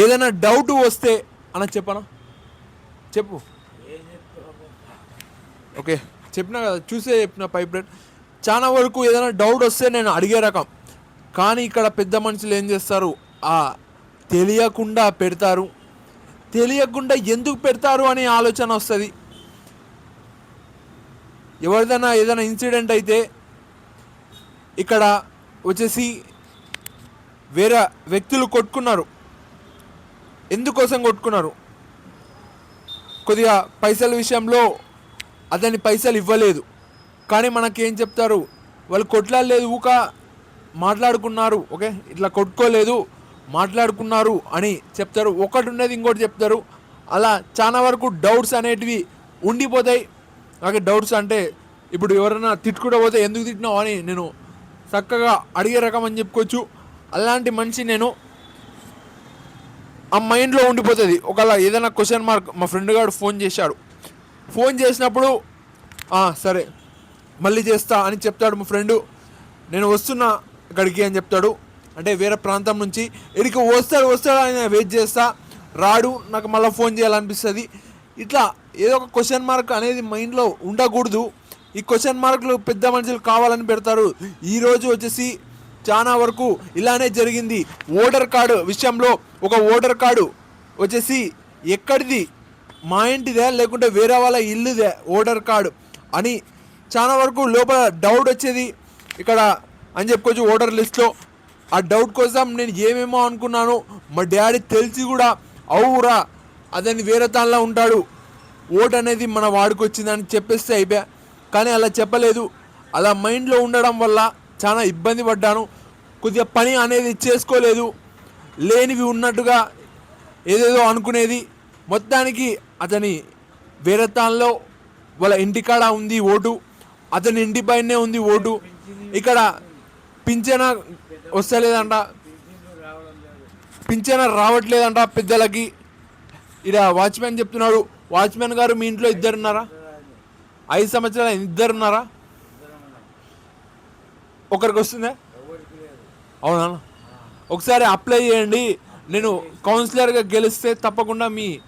ఏదైనా డౌట్ వస్తే అన్న చెప్పనా? చెప్పు. ఓకే చెప్పినా కదా చూసే చెప్పిన పైప్ లైన్. చాలా వరకు ఏదైనా డౌట్ వస్తే నేను అడిగే రకం. కానీ ఇక్కడ పెద్ద మనుషులు ఏం చేస్తారు? ఆ తెలియకుండా పెడతారు. తెలియకుండా ఎందుకు పెడతారు అనే ఆలోచన వస్తుంది. ఎవరిదైనా ఏదైనా ఇన్సిడెంట్ అయితే ఇక్కడ వచ్చేసి వేరే వ్యక్తులు కొట్టుకున్నారు. ఎందుకోసం కొట్టుకున్నారు? కొద్దిగా పైసల విషయంలో అతని పైసలు ఇవ్వలేదు. కానీ మనకేం చెప్తారు? వాళ్ళు కొట్లాడలేదు ఊక మాట్లాడుకున్నారు ఓకే? ఇట్లా కొట్టుకోలేదు మాట్లాడుకున్నారు అని చెప్తారు. ఒకటి ఉన్నది ఇంకోటి చెప్తారు. అలా చాలా వరకు డౌట్స్ అనేటివి ఉండిపోతాయి. నాకు డౌట్స్ అంటే ఇప్పుడు ఎవరైనా తిట్టుకుంటూ పోతే ఎందుకు తిట్టినావు అని నేను చక్కగా అడిగే రకం అని చెప్పుకోవచ్చు. అలాంటి మనిషి నేను ఆ మైండ్లో ఉండిపోతుంది. ఒకవేళ ఏదైనా క్వశ్చన్ మార్క్ మా ఫ్రెండ్ గారు ఫోన్ చేశాడు. ఫోన్ చేసినప్పుడు సరే మళ్ళీ చేస్తా అని చెప్తాడు మా ఫ్రెండు నేను వస్తున్నా ఇక్కడికి అని చెప్తాడు. అంటే వేరే ప్రాంతం నుంచి ఇక్కడికి వస్తాడు వస్తాడు అని వెయిట్ చేస్తా. రాడు నాకు మళ్ళీ ఫోన్ చేయాలనిపిస్తుంది. ఇట్లా ఏదో ఒక క్వశ్చన్ మార్క్ అనేది మైండ్లో ఉండకూడదు. ఈ క్వశ్చన్ మార్కులు పెద్ద మనుషులు కావాలని పెడతారు. ఈరోజు వచ్చేసి చాలా వరకు ఇలానే జరిగింది. ఓటర్ కార్డు విషయంలో ఒక ఓటర్ కార్డు వచ్చేసి ఎక్కడిది? మా ఇంటిదే లేకుంటే వేరే వాళ్ళ ఇల్లుదే ఓటర్ కార్డు అని చాలా వరకు లోపల డౌట్ వచ్చేది. ఇక్కడ అని చెప్పుకోవచ్చు ఓటర్ లిస్ట్లో. ఆ డౌట్ కోసం నేను ఏమేమో అనుకున్నాను మా డాడీ తెలిసి కూడా అవురా అతని వేరే దానిలో ఉంటాడు. ఓట్ అనేది మన వాడికి వచ్చిందని చెప్పేస్తే అయిపోయా. కానీ అలా చెప్పలేదు. అలా మైండ్లో ఉండడం వల్ల చాలా ఇబ్బంది పడ్డాను. కొద్దిగా పని అనేది చేసుకోలేదు. లేనివి ఉన్నట్టుగా ఏదేదో అనుకునేది. మొత్తానికి అతని వేరే తాన్లో వాళ్ళ ఇంటికాడ ఉంది ఓటు. అతని ఇంటి పైనే ఉంది ఓటు. ఇక్కడ పింఛన వస్తలేదంట. పింఛన రావట్లేదంట పెద్దలకి. ఇలా వాచ్మెన్ చెప్తున్నాడు. వాచ్మెన్ గారు మీ ఇంట్లో ఇద్దరున్నారా? ఐదు సంవత్సరాలు ఇద్దరున్నారా? ఒకరికి వస్తుందా? అవునా? ఒకసారి అప్లై చేయండి. నేను కౌన్సిలర్గా గెలిస్తే తప్పకుండా మీ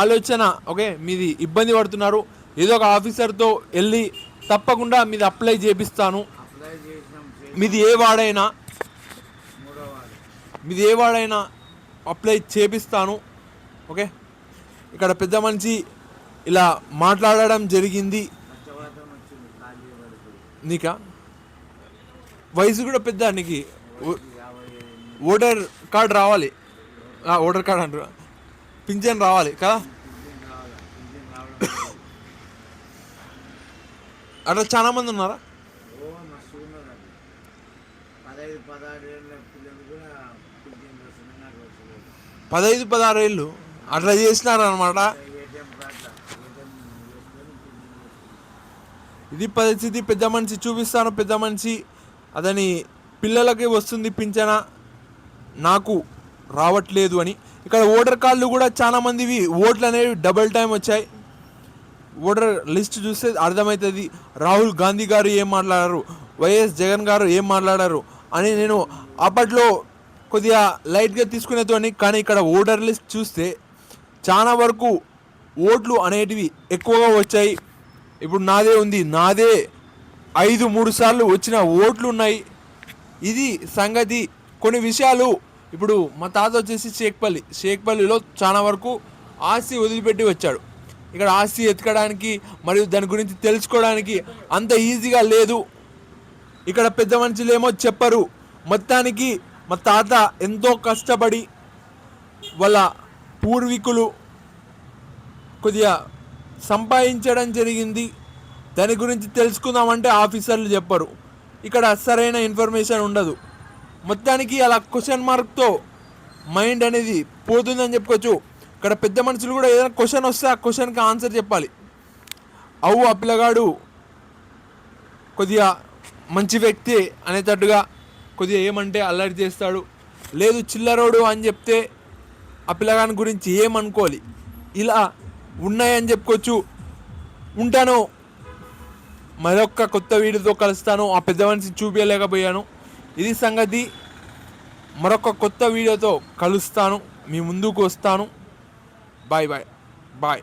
ఆలోచన ఓకే మీది ఇబ్బంది పడుతున్నారు. ఏదో ఒక ఆఫీసర్తో వెళ్ళి తప్పకుండా మీది అప్లై చేపిస్తాను. మీది ఏ వాడైనా మీది ఏ వాడైనా అప్లై చేపిస్తాను. ఓకే? ఇక్కడ పెద్ద మనిషి ఇలా మాట్లాడడం జరిగింది. నీకా? వయసు కూడా పెద్ద నీకు ఓటర్ కార్డ్ రావాలి. ఓటర్ కార్డ్ అంటారు. పింఛన్ రావాలి కదా. అట్లా చాలా మంది ఉన్నారా? పదహైదు పదహారు ఏళ్ళు. అట్లా చేసినారనమాట అనమాట ఇది పరిస్థితి. పెద్ద మనిషి చూపిస్తాను. పెద్ద మనిషి అతని పిల్లలకి వస్తుంది పింఛన. నాకు రావట్లేదు అని. ఇక్కడ ఓటర్ కార్డులు కూడా చాలా మందివి. ఓట్లు అనేవి డబుల్ టైం వచ్చాయి. ఓటర్ లిస్ట్ చూస్తే అర్థమవుతుంది. రాహుల్ గాంధీ గారు ఏం మాట్లాడారు? వైఎస్ జగన్ గారు ఏం మాట్లాడారు? అని నేను అప్పట్లో కొద్దిగా లైట్గా తీసుకునేతోని కానీ ఇక్కడ ఓటర్ లిస్ట్ చూస్తే చాలా వరకు ఓట్లు అనేటివి ఎక్కువగా వచ్చాయి. ఇప్పుడు నాదే ఉంది. నాదే ఐదు మూడు సార్లు వచ్చిన ఓట్లు ఉన్నాయి ఇది సంగతి. కొన్ని విషయాలు ఇప్పుడు మా తాత వచ్చేసి షేక్పల్లి. షేక్పల్లిలో చాలా వరకు ఆస్తి వదిలిపెట్టి వచ్చాడు. ఇక్కడ ఆస్తి ఎతకడానికి మరియు దాని గురించి తెలుసుకోవడానికి అంత ఈజీగా లేదు. ఇక్కడ పెద్ద మనుషులేమో చెప్పరు. మొత్తానికి మా తాత ఎంతో కష్టపడి వాళ్ళ పూర్వీకులు కొద్దిగా సంపాదించడం జరిగింది. దాని గురించి తెలుసుకుందామంటే ఆఫీసర్లు చెప్పరు. ఇక్కడ సరైన ఇన్ఫర్మేషన్ ఉండదు. మొత్తానికి అలా క్వశ్చన్ మార్క్తో మైండ్ అనేది పోతుందని చెప్పుకోవచ్చు. ఇక్కడ పెద్ద మనుషులు కూడా ఏదైనా క్వశ్చన్ వస్తే ఆ క్వశ్చన్కి ఆన్సర్ చెప్పాలి. అవు ఆ పిల్లగాడు కొద్దిగా మంచి వ్యక్తి అనేటట్టుగా కొద్దిగా ఏమంటే అల్లరి చేస్తాడు. లేదు చిల్లరోడు అని చెప్తే ఆ పిల్లగాని గురించి ఏమనుకోవాలి? ఇలా ఉన్నాయని చెప్పుకోవచ్చు. ఉంటాను. మరొక కొత్త వీడియోతో కలుస్తాను. ఆ పెద్ద మనిషి చూపించలేకపోయాను. ఇది సంగతి. మరొక కొత్త వీడియోతో కలుస్తాను. మీ ముందుకు వస్తాను. Bye bye bye